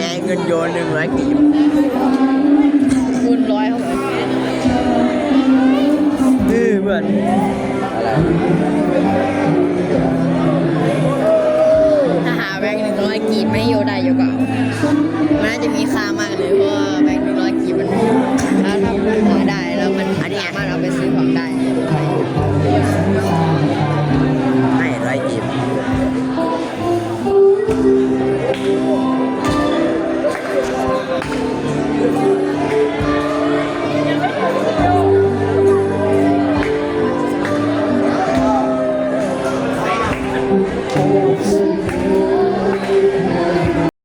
ไงเงินโยนหนึ่งร้อยกีบคูณร้อยเขาบอกนี่เหมือน